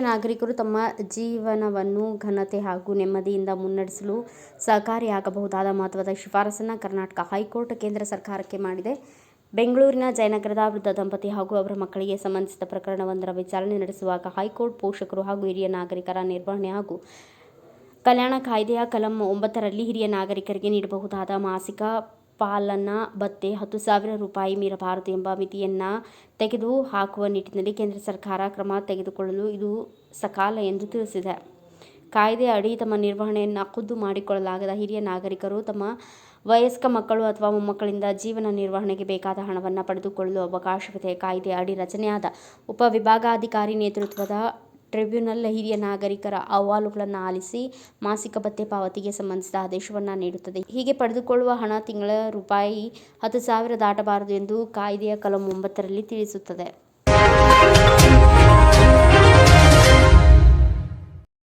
ನಾಗರಿಕರು ತಮ್ಮ ಜೀವನವನ್ನು ಘನತೆ ಹಾಗೂ ನೆಮ್ಮದಿಯಿಂದ ಮುನ್ನಡೆಸಲು ಸಹಕಾರಿಯಾಗಬಹುದಾದ ಮಹತ್ವದ ಶಿಫಾರಸನ್ನು ಕರ್ನಾಟಕ ಹೈಕೋರ್ಟ್ ಕೇಂದ್ರ ಸರ್ಕಾರಕ್ಕೆ ಮಾಡಿದೆ. ಬೆಂಗಳೂರಿನ ಜಯನಗರದ ವೃದ್ಧ ದಂಪತಿ ಹಾಗೂ ಅವರ ಮಕ್ಕಳಿಗೆ ಸಂಬಂಧಿಸಿದ ಪ್ರಕರಣವೊಂದರ ವಿಚಾರಣೆ ನಡೆಸುವಾಗ ಹೈಕೋರ್ಟ್ ಪೋಷಕರು ಹಾಗೂ ಹಿರಿಯ ನಾಗರಿಕರ ನಿರ್ವಹಣೆ ಹಾಗೂ ಕಲ್ಯಾಣ ಕಾಯ್ದೆಯ ಕಲಂ ಒಂಬತ್ತರಲ್ಲಿ ಹಿರಿಯ ನಾಗರಿಕರಿಗೆ ನೀಡಬಹುದಾದ ಮಾಸಿಕ ಪಾಲನಾ ಭತ್ಯೆ ಹತ್ತು ಸಾವಿರ ರೂಪಾಯಿ ಮೀರಬಾರದು ಎಂಬ ಮಿತಿಯನ್ನು ತೆಗೆದು ಹಾಕುವ ನಿಟ್ಟಿನಲ್ಲಿ ಕೇಂದ್ರ ಸರ್ಕಾರ ಕ್ರಮ ತೆಗೆದುಕೊಳ್ಳಲು ಇದು ಸಕಾಲ ಎಂದು ತಿಳಿಸಿದೆ. ಕಾಯ್ದೆ ಅಡಿ ತಮ್ಮ ನಿರ್ವಹಣೆಯನ್ನು ಖುದ್ದು ಮಾಡಿಕೊಳ್ಳಲಾಗದ ಹಿರಿಯ ನಾಗರಿಕರು ತಮ್ಮ ವಯಸ್ಕ ಮಕ್ಕಳು ಅಥವಾ ಮೊಮ್ಮಕ್ಕಳಿಂದ ಜೀವನ ನಿರ್ವಹಣೆಗೆ ಬೇಕಾದ ಹಣವನ್ನು ಪಡೆದುಕೊಳ್ಳಲು ಅವಕಾಶವಿದೆ. ಕಾಯ್ದೆ ಅಡಿ ರಚನೆಯಾದ ಉಪವಿಭಾಗಾಧಿಕಾರಿ ನೇತೃತ್ವದ ಟ್ರೈಬ್ಯುನಲ್ ಹಿರಿಯ ನಾಗರಿಕರ ಅಹವಾಲುಗಳನ್ನು ಆಲಿಸಿ ಮಾಸಿಕ ಭತ್ಯೆ ಪಾವತಿಗೆ ಸಂಬಂಧಿಸಿದ ಆದೇಶವನ್ನು ನೀಡುತ್ತದೆ. ಹೀಗೆ ಪಡೆದುಕೊಳ್ಳುವ ಹಣ ತಿಂಗಳ ರೂಪಾಯಿ ಹತ್ತು ಸಾವಿರ ದಾಟಬಾರದು ಎಂದು ಕಾಯ್ದೆಯ ಕಲಂ ಒಂಬತ್ತರಲ್ಲಿ ತಿಳಿಸುತ್ತದೆ.